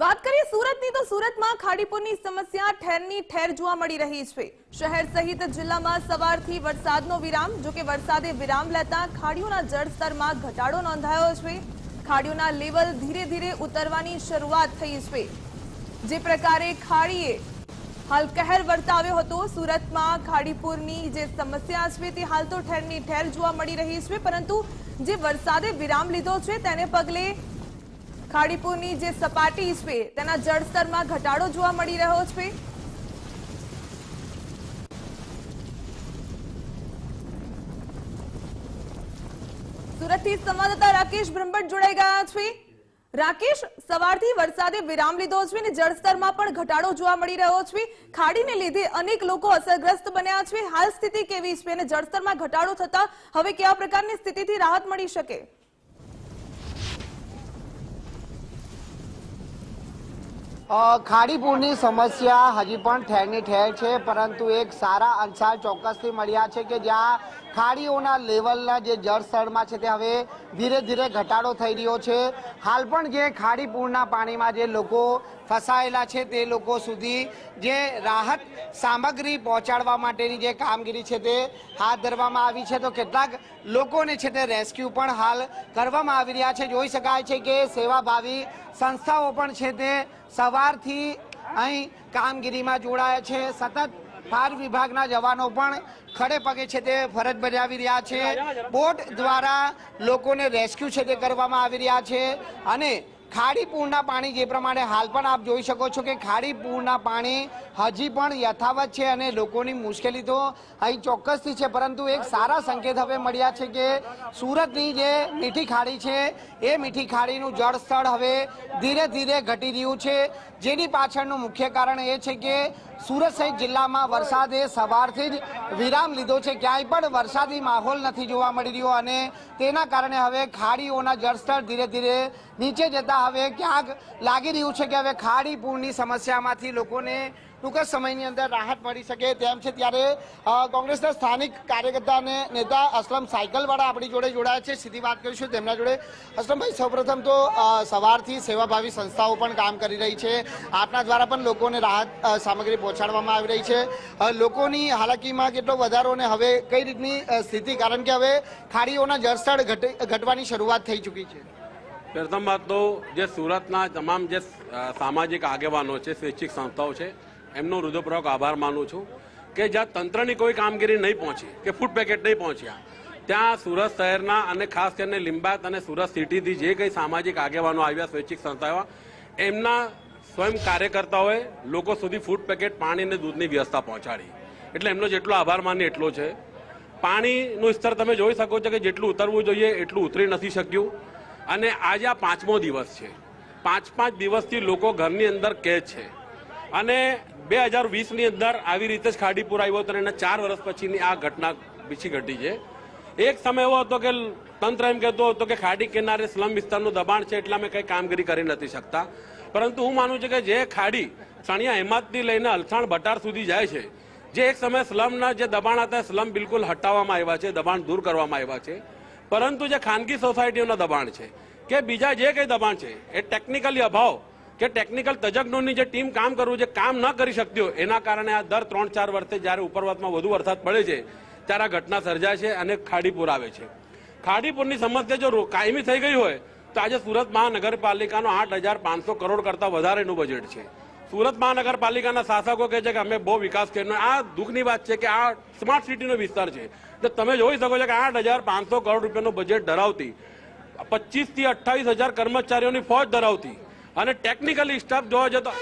વાત કરીએ સુરતની, તો સુરતમાં ખાડીપુરની સમસ્યા ઠેરની ઠેર જોવા મળી રહી છે. શહેર સહિત જિલ્લામાં સવારથી વરસાદનો વિરામ, જો કે વરસાદે વિરામ લેતા ખાડીઓના જળસ્તરમાં ઘટાડો નોંધાયો છે. ખાડીઓના લેવલ ધીરે ધીરે ઉતરવાની શરૂઆત થઈ છે. જે પ્રકારે ખાડીએ હાલ કહેર વર્તાવ્યો હતો, સુરતમાં ખાડીપુરની જે સમસ્યા છે તે હાલ તો ઠેરની ઠેર જોવા મળી રહી છે, પરંતુ જે વરસાદે વિરામ લીધો છે, તેને પગલે ખાડીપુરની જે સપાટી છે, તેના જળસ્તરમાં ઘટાડો જોવા મળી રહ્યો છે. સુરતથી સંવાદદાતા રાકેશ બ્રહ્મભટ્ટ જોડાઈ ગયા છે. રાકેશ, સવારથી વરસાદે વિરામ લીધો છે અને જળસ્તરમાં પણ ઘટાડો જોવા મળી રહ્યો છે. ખાડીને લીધે અનેક લોકો અસરગ્રસ્ત બન્યા છે. હાલ સ્થિતિ કેવી છે અને જળસ્તરમાં ઘટાડો થતા હવે કેવા પ્રકારની સ્થિતિથી રાહત મળી શકે? ખાડીપુરની સમસ્યા હજી પણ ઠેરની ઠેર છે, પરંતુ એક સારા અંસાર ચોક્કસથી મળ્યા છે કે જ્યાં ખાડીઓના લેવલના જે જળસ્તરમાં છે તે હવે ધીરે ધીરે ઘટાડો થઈ રહ્યો છે. હાલ પણ જે ખાડીપુરના પાણીમાં જે લોકો ફસાયેલા છે તે લોકો સુધી જે રાહત સામગ્રી પહોંચાડવા માટેની જે કામગીરી છે તે હાથ ધરવામાં આવી છે. તો કેટલાક લોકોને છે તે રેસ્ક્યુ પણ હાલ કરવામાં આવી રહ્યા છે. જોઈ શકાય છે કે સેવાભાવી સંસ્થાઓ પણ છે તે સવારથી અહીં કામગીરીમાં જોડાયા છે. સતત ફાયર વિભાગના જવાનો પણ ખડે પગે છે તે ફરજ બજાવી રહ્યા છે. બોટ દ્વારા લોકોને રેસ્ક્યુ છે તે કરવામાં આવી રહ્યા છે. અને ખાડી પૂરના પાણી જે પ્રમાણે હાલ પણ આપ જોઈ શકો છો કે ખાડી પૂરના પાણી હજી પણ યથાવત છે અને લોકોની મુશ્કેલી તો અહીં ચોક્કસથી છે, પરંતુ એક સારા સંકેત હવે મળ્યા છે કે સુરતની જે મીઠી ખાડી છે, એ મીઠી ખાડીનું જળસ્તર હવે ધીરે ધીરે ઘટી રહ્યું છે. જેની પાછળનું મુખ્ય કારણ એ છે કે સુરત સહિત જિલ્લામાં વરસાદે સવારથી જ વિરામ લીધો છે. ક્યાંય પણ વરસાદી માહોલ નથી જોવા મળી રહ્યો અને તેના કારણે હવે ખાડીઓના જળસ્તર ધીરે ધીરે નીચે જતા હવે ક્યાંક લાગી રહ્યું છે કે હવે ખાડી પૂરની સમસ્યામાંથી લોકોને ટૂંક જ સમયની અંદર રાહત મળી શકે તેમ છે ત્યારે કોંગ્રેસના સ્થાનિક કાર્યકર્તા અને નેતા અસલમ સાયકલવાળા આપણી જોડે જોડાયા છે. સીધી વાત કરીશું તેમના જોડે. અસલમભાઈ, સૌપ્રથમ તો સવારથી સેવાભાવી સંસ્થાઓ પણ કામ કરી રહી છે. આપના દ્વારા પણ લોકોને રાહત સામગ્રી પહોંચાડવામાં આવી રહી છે. લોકોની હાલાકીમાં કેટલો વધારો અને હવે કઈ રીતની સ્થિતિ? કારણ કે હવે ખાડીઓના જળસ્થળ ઘટી- ઘટવાની શરૂઆત થઈ ચૂકી છે. પ્રથમ વાત તો જે સુરતના તમામ જે સામાજિક આગેવાનો છે, સ્વૈચ્છિક સંસ્થાઓ છે એમનો હૃદયપૂર્વક આભાર માનું છું કે જ્યાં તંત્રની કોઈ કામગીરી નહીં પહોંચી, કે ફૂડ પેકેટ નહીં પહોંચ્યા, ત્યાં સુરત શહેરના અને ખાસ કરીને લીંબાયત અને સુરત સિટીથી જે કંઈ સામાજિક આગેવાનો આવ્યા, સ્વૈચ્છિક સંસ્થાઓ એમના સ્વયં કાર્યકર્તાઓએ લોકો સુધી ફૂડ પેકેટ પાણી અને દૂધની વ્યવસ્થા પહોંચાડી. એટલે એમનો જેટલો આભાર માની એટલો છે. પાણીનું સ્તર તમે જોઈ શકો છો કે જેટલું ઉતરવું જોઈએ એટલું ઉતરી નથી શક્યું. અને આજે આ પાંચમો દિવસ છે. પાંચ પાંચ દિવસથી લોકો ઘરની અંદર કેદ છે. અને બે હજાર વીસની અંદર આવી રીતે જ ખાડીપુર આવ્યો હતો એના ચાર વર્ષ પછીની આ ઘટના પીછી ઘટી છે. એક સમય એવો હતો કે તંત્ર એમ કહેતો હતો કે ખાડી કિનારે સ્લમ વિસ્તારનું દબાણ છે એટલે અમે કંઈ કામગીરી કરી નથી શકતા. પરંતુ હું માનું છું કે જે ખાડી સણિયા હેમાદથી લઈને અલથાણ બટાર સુધી જાય છે, જે એક સમયે સ્લમના જે દબાણ હતા સ્લમ બિલકુલ હટાવવામાં આવ્યા છે, દબાણ દૂર કરવામાં આવ્યા છે. પરંતુ જે ખાનગી સોસાયટીઓના દબાણ છે, કે બીજા જે કંઈ દબાણ છે, એ ટેકનિકલી અભાવ કે ટેકનિકલ તજજ્ઞોની જે ટીમ કામ કરવું જે કામ ન કરી શકતી હોય, એના કારણે આ દર ત્રણ ચાર વર્ષે જ્યારે ઉપરવાસમાં વધુ વરસાદ પડે છે, ત્યારે આ ઘટના સર્જાય છે અને ખાડીપુર આવે છે. ખાડીપુરની સમસ્યા જો કાયમી થઈ ગઈ હોય, તો આજે સુરત મહાનગરપાલિકાનો આઠ હજાર પાંચસો કરોડ કરતાં વધારેનું બજેટ છે. સુરત મહાનગરપાલિકાના શાસકો કહે છે કે અમે બહુ વિકાસ કર્યો આ દુઃખની વાત છે કે આ સ્માર્ટ સિટીનો વિસ્તાર છે. એટલે તમે જોઈ શકો છો કે આઠ હજાર પાંચસો કરોડ રૂપિયાનું બજેટ ધરાવતી, પચીસથી અઠ્ઠાવીસ હજાર કર્મચારીઓની ફોજ ધરાવતી અને ટેકનિકલી સ્ટાફ જોવા જતો